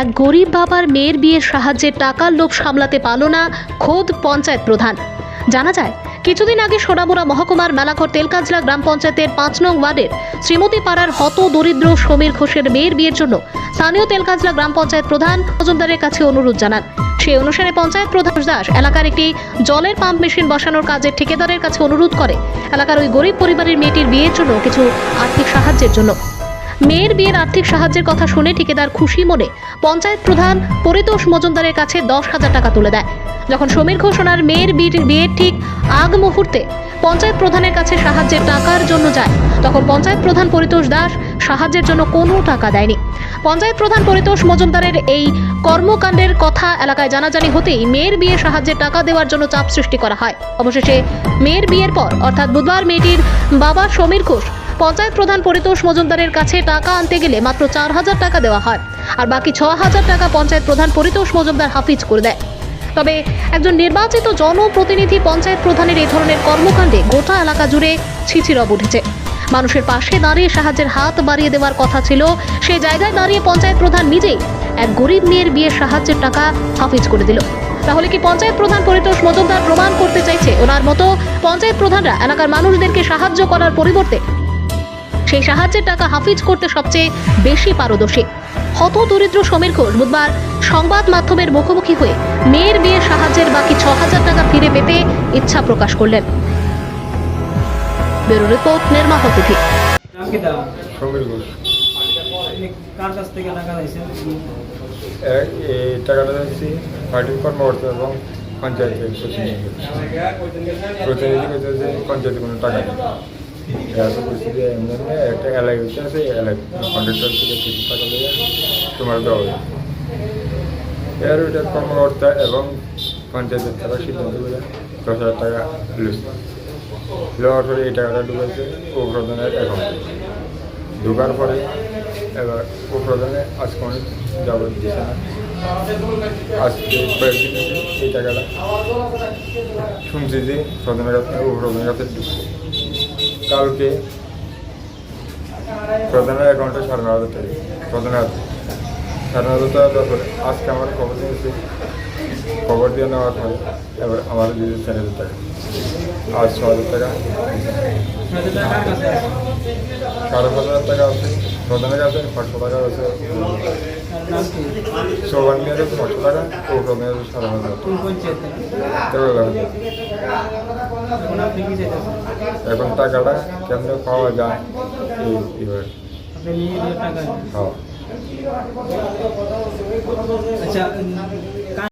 এক গরিব বাবার মেয়ের বিয়ের সাহায্যে টাকার লোভ সামলাতে পারল না খোদ পঞ্চায়েত প্রধান। জানা যায়, কিছুদিন আগে সোনামুড়া মহকুমার মেলাঘর তেলকাজলা গ্রাম পঞ্চায়েতের পাঁচ নং ওয়ার্ডের শ্রীমতী পাড়ার হত দরিদ্র সমীর ঘোষের মেয়ের বিয়ের জন্য স্থানীয় তেলকাজলা গ্রাম পঞ্চায়েত প্রধান মজুমদারের কাছে অনুরোধ জানান। সেই অনুসারে পঞ্চায়েত প্রধান দাস এলাকার একটি জলের পাম্প মেশিন বসানোর কাজের ঠিকাদারের কাছে অনুরোধ করে এলাকার ওই গরিব পরিবারের মেয়েটির বিয়ের জন্য কিছু আর্থিক সাহায্যের জন্য। মেয়ের বিয়ের আর্থিক সাহায্যের কথা শুনে ঠিকাদার খুশি মনে পঞ্চায়েত প্রধান পরিতোষ মজুমদারের কাছে দশ হাজার টাকা তুলে দেয়। যখন সমীর ঘোষণার মেয়ের বিয়ের ঠিক আগ মুহূর্তে পঞ্চায়েত প্রধানের কাছে সাহায্যের টাকার জন্য যায়, তখন পঞ্চায়েত প্রধান পরিতোষ দাস সাহায্যের জন্য কোনো টাকা দেয়নি। পঞ্চায়েত প্রধান পরিতোষ মজুমদারের এই কর্মকাণ্ডের কথা এলাকায় জানাজানি হতেই মেয়ের বিয়ে সাহায্যে টাকা দেওয়ার জন্য চাপ সৃষ্টি করা হয়। অবশেষে মেয়ের বিয়ের পর, অর্থাৎ বুধবার মেয়েটির বাবা সমীর ঘোষ, পঞ্চায়েত প্রধান পরিতোষ মজুমদারের কাছে টাকা আনতে গেলে মাত্র চার হাজার টাকা দেওয়া হয় আর বাকি ছ হাজার টাকা পঞ্চায়েত প্রধান পরিতোষ মজুমদার হাফিজ করে দেয়। তবে একজন নির্বাচিত জনপ্রতিনিধি পঞ্চায়েত প্রধানের এই ধরনের কর্মকাণ্ডে গোটা এলাকা জুড়ে ছিছিরব উঠেছে। মানুষের পাশে দাঁড়িয়ে সাহায্যের হাত বাড়িয়ে দেওয়ার কথা ছিল। সেই জায়গায় দাঁড়িয়ে পঞ্চায়েত প্রধান নিজেই এক গরিব মেয়ের বিয়ের সাহায্যের টাকা হাফিজ করে দিল। তাহলে কি পঞ্চায়েত প্রধান পরিতোষ মজুমদার প্রমাণ করতে চাইছে ওনার মতো পঞ্চায়েত প্রধানরা এলাকার মানুষদেরকে সাহায্য করার পরিবর্তে? সেই সাহায্যের টাকা হাফিজ করতে সবচেয়ে বেশি পারদর্শী। হত দরিদ্র সমীর ঘোষ বুধবার সংবাদ মাধ্যমের মুখোমুখি হয়ে মেয়ের বিয়ের সাহায্যের বাকি ছ হাজার টাকা ফিরে পেতে ইচ্ছা প্রকাশ করলেন। ব্যুরো রিপোর্ট নির্মা অতিথি নাম কি দাও। সমীর ঘোষ আপনি কার কাছ থেকে টাকা দিয়েছেন এক এই টাকাটা যাচ্ছি পার্টির কর্মকর্তা এবং পঞ্চায়েতের প্রতিনিধি। প্রতিনিধি করতে যে পঞ্চায়েতে কোনো টাকা নেই। এত বলছি যে এমনি এমনি একটা এলাকা হচ্ছে আছে এলাকা কন্ট্রাক্টর থেকে কিছু টাকা দিয়ে তোমার দেওয়া হবে এর ওইটার কর্মকর্তা এবং পঞ্চায়েতের টাকা সিদ্ধান্ত করে দশ হাজার টাকা লওয়ার পরে এই টাকাটা ঢুকেছে ও প্রধানের অ্যাকাউন্টে ঢোকার পরে এবার ও প্রধানে আজকে অনেক যাবত দিচ্ছে না। আজকে কয়েকদিন এই টাকাটা শুনছি যে প্রধানের কাছে ও প্রধানের কাছে ঢুকছে। কালকে প্রধানের অ্যাকাউন্টে সাড়ে ন হাজার প্রধানের সাড়ে ন হাজার টাকা দেওয়ার পরে আজকে আমার খবর দিয়েছে। খবর দিয়ে নেওয়ার পরে এবার আমার চার হাজার টাকা। আর ছ হাজার টাকা হাজার টাকা কার কাছে আছে? সাড়ে পাঁচ হাজার টাকা আছে প্রধানের কাছে পাঁচশো টাকা আছে তার নাম কি সোবান নিয়ে আছে পাঁচশো টাকা ও প্রধানের কাছে সাড়ে পাঁচ হাজার কোন পঞ্চায়েত তেরো হাজার এখন আপনি কি চাইতেছেন এখন টাকাটা কেমনে পাওয়া যায় এই এইভাবে আপনি নিয়ে দিয়ে টাকা নেন। হ্যাঁ আচ্ছা উম, কার